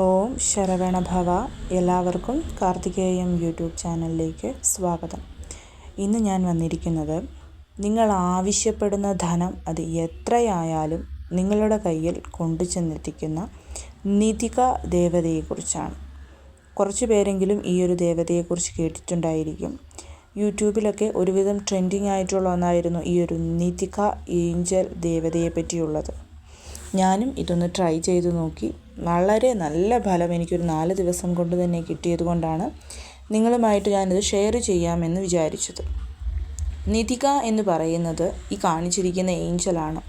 ഓം ശരവണഭവ എല്ലാവർക്കും കാർത്തികേയം യൂട്യൂബ് ചാനലിലേക്ക് സ്വാഗതം. ഇന്ന് ഞാൻ വന്നിരിക്കുന്നത് നിങ്ങൾ ആവശ്യപ്പെടുന്ന ധനം അത് എത്രയായാലും നിങ്ങളുടെ കയ്യിൽ കൊണ്ടു ചെന്നെത്തിക്കുന്ന നിധിക ദേവതയെക്കുറിച്ചാണ്. കുറച്ച് പേരെങ്കിലും ഈ ഒരു ദേവതയെക്കുറിച്ച് കേട്ടിട്ടുണ്ടായിരിക്കും. യൂട്യൂബിലൊക്കെ ഒരുവിധം ട്രെൻഡിങ് ആയിട്ടുള്ള ഒന്നായിരുന്നു ഈ ഒരു നിധിക ഏഞ്ചൽ ദേവതയെ പറ്റിയുള്ളത് ഞാനും ഇതൊന്ന് ട്രൈ ചെയ്ത് നോക്കി. വളരെ നല്ല ഫലം എനിക്കൊരു നാല് ദിവസം കൊണ്ട് തന്നെ കിട്ടിയത് കൊണ്ടാണ് നിങ്ങളുമായിട്ട് ഞാനിത് ഷെയർ ചെയ്യാമെന്ന് വിചാരിച്ചത്. നിതിക എന്ന് പറയുന്നത് ഈ കാണിച്ചിരിക്കുന്ന ഏഞ്ചലാണ്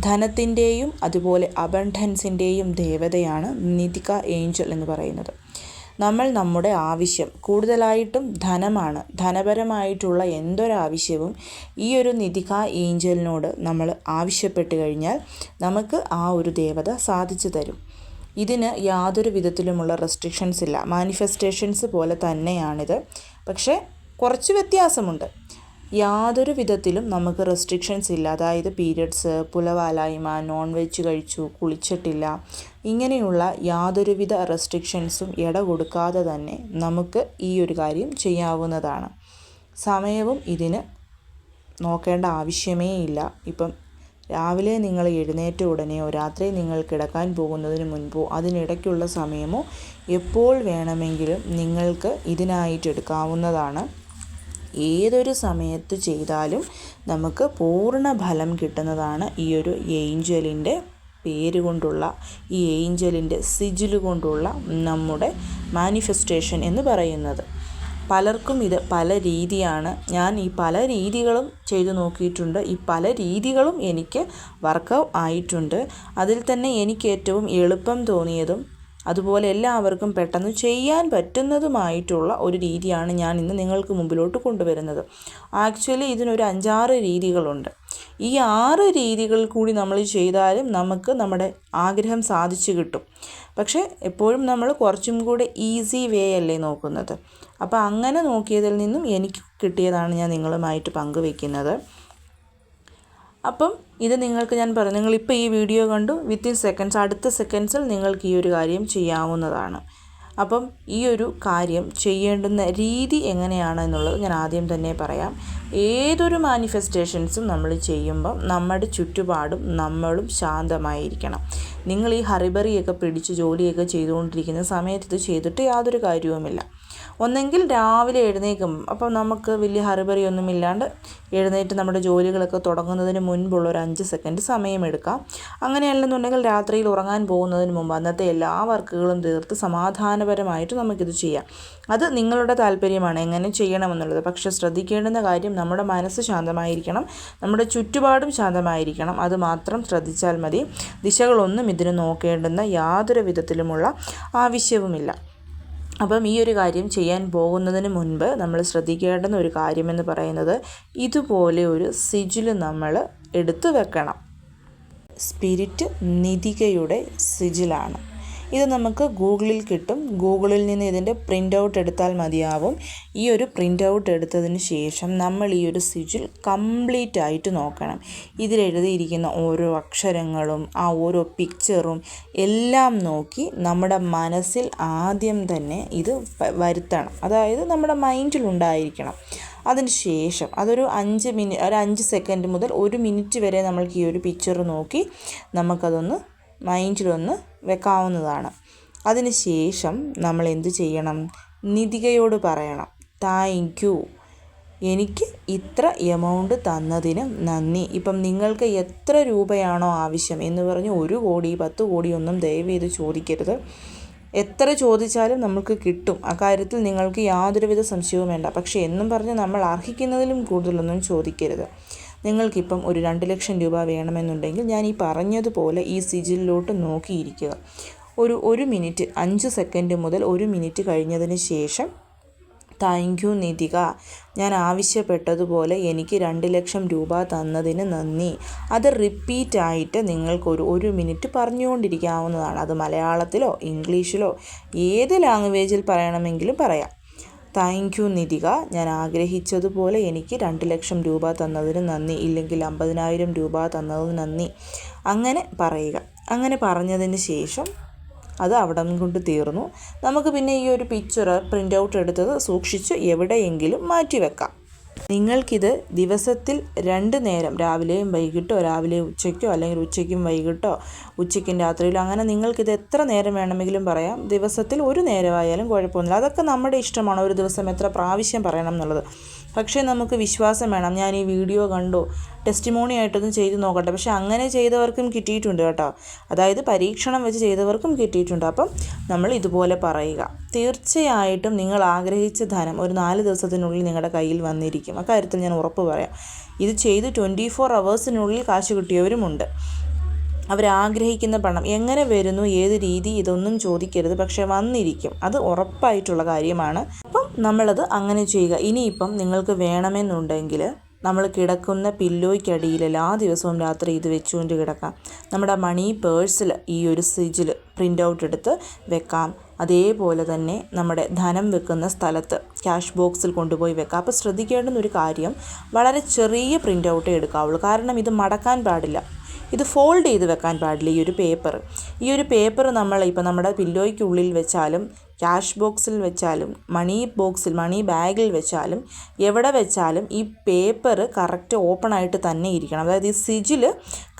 ധനത്തിന്റെയും അതുപോലെ അബണ്ടൻസിന്റെയും ദേവതയാണ് നിധിക ഏഞ്ചൽ എന്ന് പറയുന്നത്. നമ്മൾ നമ്മുടെ ആവശ്യം കൂടുതലായിട്ടും ധനമാണ്. ധനപരമായിട്ടുള്ള എന്തൊരാവശ്യവും ഈ ഒരു നിധിക ഏഞ്ചലിനോട് നമ്മൾ ആവശ്യപ്പെട്ട് കഴിഞ്ഞാൽ നമുക്ക് ആ ഒരു ദേവത സാധിച്ചു തരും. ഇതിന് യാതൊരു വിധത്തിലുമുള്ള റെസ്ട്രിക്ഷൻസ് ഇല്ല. മാനിഫെസ്റ്റേഷൻസ് പോലെ തന്നെയാണിത്. പക്ഷേ കുറച്ച് വ്യത്യാസമുണ്ട്. യാതൊരു വിധത്തിലും നമുക്ക് റെസ്ട്രിക്ഷൻസ് ഇല്ല. അതായത് പീരിയഡ്സ് പുലവാലായ്മ നോൺ വെജ് കഴിച്ചു കുളിച്ചിട്ടില്ല. ഇങ്ങനെയുള്ള യാതൊരുവിധ റെസ്ട്രിക്ഷൻസും ഇട കൊടുക്കാതെ തന്നെ നമുക്ക് ഈ ഒരു കാര്യം ചെയ്യാവുന്നതാണ്. സമയവും ഇതിന് നോക്കേണ്ട ആവശ്യമേ ഇല്ല. ഇപ്പം രാവിലെ നിങ്ങൾ എഴുന്നേറ്റ ഉടനെയോ രാത്രി നിങ്ങൾ കിടക്കാൻ പോകുന്നതിന് മുൻപോ അതിനിടയ്ക്കുള്ള സമയമോ എപ്പോൾ വേണമെങ്കിലും നിങ്ങൾക്ക് ഇതിനായിട്ട് എടുക്കാവുന്നതാണ്. ഏതൊരു സമയത്ത് ചെയ്താലും നമുക്ക് പൂർണ ഫലം കിട്ടുന്നതാണ് ഈ ഒരു ഏഞ്ചലിന്റെ പേര് കൊണ്ടുള്ള ഈ ഏഞ്ചലിന്റെ സിജിൽ കൊണ്ടുള്ള നമ്മുടെ മാനിഫെസ്റ്റേഷൻ എന്ന് പറയുന്നത്. പലർക്കും ഇത് പല രീതിയാണ്. ഞാൻ ഈ പല രീതികളും ചെയ്തു നോക്കിയിട്ടുണ്ട്. ഈ പല രീതികളും എനിക്ക് വർക്ക് ആയിട്ടുണ്ട്. അതിൽ തന്നെ എനിക്ക് ഏറ്റവും എളുപ്പം തോന്നിയതും അതുപോലെ എല്ലാവർക്കും പെട്ടെന്ന് ചെയ്യാൻ പറ്റുന്നതുമായിട്ടുള്ള ഒരു രീതിയാണ് ഞാൻ ഇന്ന് നിങ്ങൾക്ക് മുമ്പിലോട്ട് കൊണ്ടുവരുന്നത്. ആക്ച്വലി ഇതിനൊരു അഞ്ചാറ് രീതികളുണ്ട്. ഈ ആറ് രീതികൾ കൂടി നമ്മൾ ചെയ്താലും നമുക്ക് നമ്മുടെ ആഗ്രഹം സാധിച്ചു കിട്ടും. പക്ഷേ എപ്പോഴും നമ്മൾ കുറച്ചും കൂടെ ഈസി വേ അല്ലേ നോക്കുന്നത്. അപ്പോൾ അങ്ങനെ നോക്കിയതിൽ നിന്നും എനിക്ക് കിട്ടിയതാണ് ഞാൻ നിങ്ങളുമായിട്ട് പങ്കുവെക്കുന്നത്. അപ്പം ഇത് നിങ്ങൾക്ക് ഞാൻ പറഞ്ഞു നിങ്ങളിപ്പോൾ ഈ വീഡിയോ കണ്ടു വിത്തിൻ സെക്കൻഡ്സ് അടുത്ത സെക്കൻഡ്സിൽ നിങ്ങൾക്ക് ഈ ഒരു കാര്യം ചെയ്യാവുന്നതാണ്. അപ്പം ഈ ഒരു കാര്യം ചെയ്യേണ്ടുന്ന രീതി എങ്ങനെയാണ് എന്നുള്ളത് ഞാൻ ആദ്യം തന്നെ പറയാം. ഏതൊരു മാനിഫെസ്റ്റേഷൻസും നമ്മൾ ചെയ്യുമ്പം നമ്മുടെ ചുറ്റുപാടും നമ്മളും ശാന്തമായിരിക്കണം. നിങ്ങൾ ഈ ഹറിബറിയൊക്കെ പിടിച്ച് ജോലിയൊക്കെ ചെയ്തുകൊണ്ടിരിക്കുന്ന സമയത്ത് ഇത് ചെയ്തിട്ട് യാതൊരു കാര്യവുമില്ല. ഒന്നെങ്കിൽ രാവിലെ എഴുന്നേക്കും അപ്പം നമുക്ക് വലിയ ഹറിബറിയൊന്നും ഇല്ലാണ്ട് എഴുന്നേറ്റ് നമ്മുടെ ജോലികളൊക്കെ തുടങ്ങുന്നതിന് മുൻപുള്ള ഒരു അഞ്ച് സെക്കൻഡ് സമയമെടുക്കാം. അങ്ങനെയല്ലെന്നുണ്ടെങ്കിൽ രാത്രിയിൽ ഉറങ്ങാൻ പോകുന്നതിന് മുമ്പ് അന്നത്തെ എല്ലാ വർക്കുകളും തീർത്ത് സമാധാനപരമായിട്ട് നമുക്കിത് ചെയ്യാം. അത് നിങ്ങളുടെ താല്പര്യമാണ് എങ്ങനെ ചെയ്യണമെന്നുള്ളത്. പക്ഷേ ശ്രദ്ധിക്കേണ്ടുന്ന കാര്യം നമ്മുടെ മനസ്സ് ശാന്തമായിരിക്കണം. നമ്മുടെ ചുറ്റുപാടും ശാന്തമായിരിക്കണം. അത് മാത്രം ശ്രദ്ധിച്ചാൽ മതി. ദിശകളൊന്നും ഇതിന് നോക്കേണ്ടുന്ന യാതൊരു വിധത്തിലുമുള്ള ആവശ്യവുമില്ല. അപ്പം ഈ ഒരു കാര്യം ചെയ്യാൻ പോകുന്നതിന് മുൻപ് നമ്മൾ ശ്രദ്ധിക്കേണ്ടുന്ന ഒരു കാര്യമെന്ന് പറയുന്നത് ഇതുപോലെ ഒരു സിജിൽ നമ്മൾ എടുത്തു വെക്കണം. സ്പിരിറ്റ് നിധികയുടെ സിജിലാണ് ഇത് നമുക്ക് ഗൂഗിളിൽ കിട്ടും. ഗൂഗിളിൽ നിന്ന് ഇതിന്റെ പ്രിന്റ് ഔട്ട് എടുത്താൽ മതിയാവും. ഈ ഒരു പ്രിന്റ് ഔട്ട് എടുത്തതിന് ശേഷം നമ്മൾ ഈ ഒരു സിജിൽ കംപ്ലീറ്റ് ആയിട്ട് നോക്കണം. ഇതിലെഴുതിയിരിക്കുന്ന ഓരോ അക്ഷരങ്ങളും ആ ഓരോ പിക്ചറും എല്ലാം നോക്കി നമ്മുടെ മനസ്സിൽ ആദ്യം തന്നെ ഇത് വരുത്തണം. അതായത് നമ്മുടെ മൈൻഡിൽ ഉണ്ടായിരിക്കണം. അതിന് ശേഷം അതൊരു അഞ്ച് മിനി ഒരു അഞ്ച് സെക്കൻഡ് മുതൽ ഒരു മിനിറ്റ് വരെ നമ്മൾക്ക് ഈ ഒരു പിക്ചർ നോക്കി നമുക്കതൊന്ന് മൈൻഡിലൊന്ന് വെക്കാവുന്നതാണ്. അതിനുശേഷം നമ്മൾ എന്ത് ചെയ്യണം? നിധികയോട് പറയണം. Thank you. എനിക്ക് ഇത്ര എമൗണ്ട് തന്നതിന് നന്ദി. ഇപ്പം നിങ്ങൾക്ക് എത്ര രൂപയാണോ ആവശ്യം? എന്ന് പറഞ്ഞ് ഒരു കോടി പത്ത് കോടി ഒന്നും ദയവ് ചെയ്ത് ചോദിക്കരുത്. എത്ര ചോദിച്ചാലും നമുക്ക് കിട്ടും. അക്കാര്യത്തിൽ നിങ്ങൾക്ക് യാതൊരുവിധ സംശയവും വേണ്ട. പക്ഷേ എന്നും പറഞ്ഞ് നമ്മൾ അർഹിക്കുന്നതിലും കൂടുതലൊന്നും ചോദിക്കരുത്. നിങ്ങൾക്കിപ്പം ഒരു രണ്ട് ലക്ഷം രൂപ വേണമെന്നുണ്ടെങ്കിൽ ഞാൻ ഈ പറഞ്ഞതുപോലെ ഈ സിജിലിലോട്ട് നോക്കിയിരിക്കുക. ഒരു ഒരു മിനിറ്റ് അഞ്ച് സെക്കൻഡ് മുതൽ ഒരു മിനിറ്റ് കഴിഞ്ഞതിന് ശേഷം താങ്ക് യു നിധിക ഞാൻ ആവശ്യപ്പെട്ടതുപോലെ എനിക്ക് രണ്ട് ലക്ഷം രൂപ തന്നതിന് നന്ദി. അത് റിപ്പീറ്റ് ആയിട്ട് നിങ്ങൾക്കൊരു ഒരു മിനിറ്റ് പറഞ്ഞുകൊണ്ടിരിക്കാവുന്നതാണ്. അത് മലയാളത്തിലോ ഇംഗ്ലീഷിലോ ഏത് ലാംഗ്വേജിൽ പറയണമെങ്കിലും പറയാം. Thank you Nidhika. ഞാൻ ആഗ്രഹിച്ചതുപോലെ എനിക്ക് രണ്ട് ലക്ഷം രൂപ തന്നതിന് നന്ദി ഇല്ലെങ്കിൽ അമ്പതിനായിരം രൂപ തന്നതിന് നന്ദി. അങ്ങനെ പറയുക. അങ്ങനെ പറഞ്ഞതിന് ശേഷം അത് അവിടെ കൊണ്ട് തീർന്നു. നമുക്ക് പിന്നെ ഈ ഒരു പിക്ചർ പ്രിന്റ് ഔട്ട് എടുത്തത് സൂക്ഷിച്ച് എവിടെയെങ്കിലും മാറ്റി വെക്കാം നിങ്ങൾക്കിത് ദിവസത്തിൽ രണ്ട് നേരം രാവിലെയും വൈകിട്ടോ രാവിലെ ഉച്ചയ്ക്കോ അല്ലെങ്കിൽ ഉച്ചയ്ക്കും വൈകിട്ടോ ഉച്ചയ്ക്കും രാത്രിയിലോ അങ്ങനെ നിങ്ങൾക്കിത് എത്ര നേരം വേണമെങ്കിലും പറയാം. ദിവസത്തിൽ ഒരു നേരമായാലും കുഴപ്പമൊന്നുമില്ല. അതൊക്കെ നമ്മുടെ ഇഷ്ടമാണ്. ഒരു ദിവസം എത്ര പ്രാവശ്യം പറയണം എന്നുള്ളത്. പക്ഷേ നമുക്ക് വിശ്വാസം വേണം. ഞാൻ ഈ വീഡിയോ കണ്ടു. ടെസ്റ്റിമോണി ആയിട്ടൊന്നും ചെയ്ത് നോക്കട്ടെ പക്ഷേ അങ്ങനെ ചെയ്തവർക്കും കിട്ടിയിട്ടുണ്ട് കേട്ടോ. അതായത് പരീക്ഷണം വെച്ച് ചെയ്തവർക്കും കിട്ടിയിട്ടുണ്ട്. അപ്പം നമ്മൾ ഇതുപോലെ പറയുക. തീർച്ചയായിട്ടും നിങ്ങൾ ആഗ്രഹിച്ച ധനം ഒരു നാല് ദിവസത്തിനുള്ളിൽ നിങ്ങളുടെ കയ്യിൽ വന്നിരിക്കും. അക്കാര്യത്തിൽ ഞാൻ ഉറപ്പ് പറയാം. ഇത് ചെയ്ത് ട്വന്റി ഫോർ അവേഴ്സിനുള്ളിൽ കാശ് കിട്ടിയവരുമുണ്ട്. അവരാഗ്രഹിക്കുന്ന പണം എങ്ങനെ വരുന്നു ഏത് രീതി ഇതൊന്നും ചോദിക്കരുത്. പക്ഷേ വന്നിരിക്കും. അത് ഉറപ്പായിട്ടുള്ള കാര്യമാണ്. അപ്പം നമ്മളത് അങ്ങനെ ചെയ്യുക. ഇനിയിപ്പം നിങ്ങൾക്ക് വേണമെന്നുണ്ടെങ്കിൽ നമ്മൾ കിടക്കുന്ന പില്ലോയ്ക്കടിയിൽ എല്ലാ ദിവസവും രാത്രി ഇത് വെച്ചുകൊണ്ട് കിടക്കാം. നമ്മുടെ മണി പേഴ്സിൽ ഈ ഒരു സിജിൽ പ്രിന്റ് ഔട്ട് എടുത്ത് വെക്കാം. അതേപോലെ തന്നെ നമ്മുടെ ധനം വെക്കുന്ന സ്ഥലത്ത് ക്യാഷ് ബോക്സിൽ കൊണ്ടുപോയി വെക്കാം. അപ്പോൾ ശ്രദ്ധിക്കേണ്ടുന്ന ഒരു കാര്യം വളരെ ചെറിയ പ്രിന്റ് ഔട്ടേ എടുക്കാവുള്ളൂ. കാരണം ഇത് മടക്കാൻ പാടില്ല. ഇത് ഫോൾഡ് ചെയ്ത് വെക്കാൻ പാടില്ല ഈ ഒരു പേപ്പർ. ഈ ഒരു പേപ്പർ നമ്മൾ ഇപ്പോൾ നമ്മുടെ പില്ലോയ്ക്കുള്ളിൽ വെച്ചാലും ക്യാഷ് ബോക്സിൽ വെച്ചാലും മണി ബോക്സിൽ മണി ബാഗിൽ വെച്ചാലും എവിടെ വെച്ചാലും ഈ പേപ്പർ കറക്റ്റ് ഓപ്പൺ ആയിട്ട് തന്നെ ഇരിക്കണം. അതായത് ഈ സിജിൽ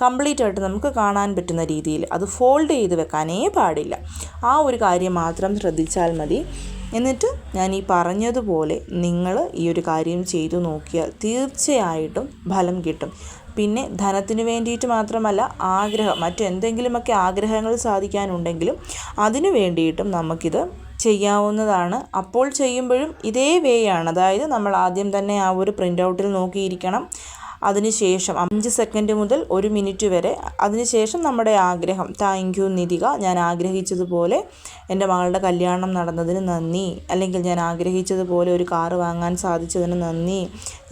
കംപ്ലീറ്റ് ആയിട്ട് നമുക്ക് കാണാൻ പറ്റുന്ന രീതിയിൽ അത് ഫോൾഡ് ചെയ്ത് വെക്കാനേ പാടില്ല. ആ ഒരു കാര്യം മാത്രം ശ്രദ്ധിച്ചാൽ മതി. എന്നിട്ട് ഞാൻ ഈ പറഞ്ഞതുപോലെ നിങ്ങൾ ഈ ഒരു കാര്യം ചെയ്തു നോക്കിയാൽ തീർച്ചയായിട്ടും ഫലം കിട്ടും. പിന്നെ ധനത്തിന് വേണ്ടിയിട്ട് മാത്രമല്ല ആഗ്രഹം മറ്റെന്തെങ്കിലുമൊക്കെ ആഗ്രഹങ്ങൾ സാധിക്കാനുണ്ടെങ്കിലും അതിനു വേണ്ടിയിട്ടും നമുക്കിത് ചെയ്യാവുന്നതാണ്. അപ്പോൾ ചെയ്യുമ്പോഴും ഇതേ വേ ആണ്. അതായത് നമ്മൾ ആദ്യം തന്നെ ആ ഒരു പ്രിന്റ് ഔട്ടിൽ നോക്കിയിരിക്കണം. അതിനുശേഷം അഞ്ച് സെക്കൻഡ് മുതൽ ഒരു മിനിറ്റ് വരെ അതിനുശേഷം നമ്മുടെ ആഗ്രഹം താങ്ക് യു നിധിക ഞാൻ ആഗ്രഹിച്ചതുപോലെ എന്റെ മകളുടെ കല്യാണം നടന്നതിന് നന്ദി. അല്ലെങ്കിൽ ഞാൻ ആഗ്രഹിച്ചതുപോലെ ഒരു കാറ് വാങ്ങാൻ സാധിച്ചതിന് നന്ദി.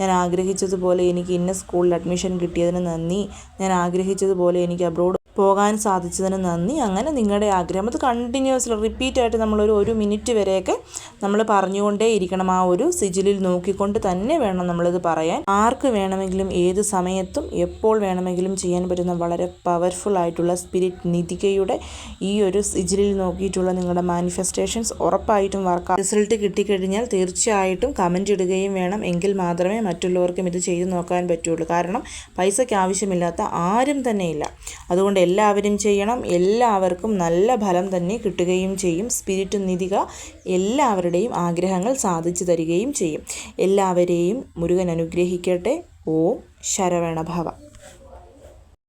ഞാൻ ആഗ്രഹിച്ചതുപോലെ എനിക്ക് ഇന്ന സ്കൂളിൽ അഡ്മിഷൻ കിട്ടിയതിന് നന്ദി. ഞാൻ ആഗ്രഹിച്ചതുപോലെ എനിക്ക് അബ്രോഡ് പോകാൻ സാധിച്ചതിന് നന്ദി. അങ്ങനെ നിങ്ങളുടെ ആഗ്രഹം അത് കണ്ടിന്യൂസ്ലി റിപ്പീറ്റ് ആയിട്ട് നമ്മളൊരു ഒരു മിനിറ്റ് വരെയൊക്കെ നമ്മൾ പറഞ്ഞുകൊണ്ടേ ഇരിക്കണം. ആ ഒരു സിജിലിൽ നോക്കിക്കൊണ്ട് തന്നെ വേണം നമ്മളിത് പറയാൻ. ആർക്ക് വേണമെങ്കിലും ഏത് സമയത്തും എപ്പോൾ വേണമെങ്കിലും ചെയ്യാൻ പറ്റുന്ന വളരെ പവർഫുൾ ആയിട്ടുള്ള സ്പിരിറ്റ് നിതികയുടെ ഈ ഒരു സിജിലിൽ നോക്കിയിട്ടുള്ള നിങ്ങളുടെ മാനിഫെസ്റ്റേഷൻസ് ഉറപ്പായിട്ടും വർക്ക് റിസൾട്ട് കിട്ടിക്കഴിഞ്ഞാൽ തീർച്ചയായിട്ടും കമന്റ് ഇടുകയും വേണം. എങ്കിൽ മാത്രമേ മറ്റുള്ളവർക്കും ഇത് ചെയ്തു നോക്കാൻ പറ്റുള്ളൂ. കാരണം പൈസയ്ക്ക് ആവശ്യമില്ലാത്ത ആരും തന്നെ ഇല്ല. അതുകൊണ്ട് എല്ലാവരും ചെയ്യണം. എല്ലാവർക്കും നല്ല ഫലം തന്നെ കിട്ടുകയും ചെയ്യും. സ്പിരിറ്റ് നിധിക എല്ലാവരുടെയും ആഗ്രഹങ്ങൾ സാധിച്ചു തരികയും ചെയ്യും. എല്ലാവരെയും മുരുകൻ അനുഗ്രഹിക്കട്ടെ. ഓം ശരവണഭവ.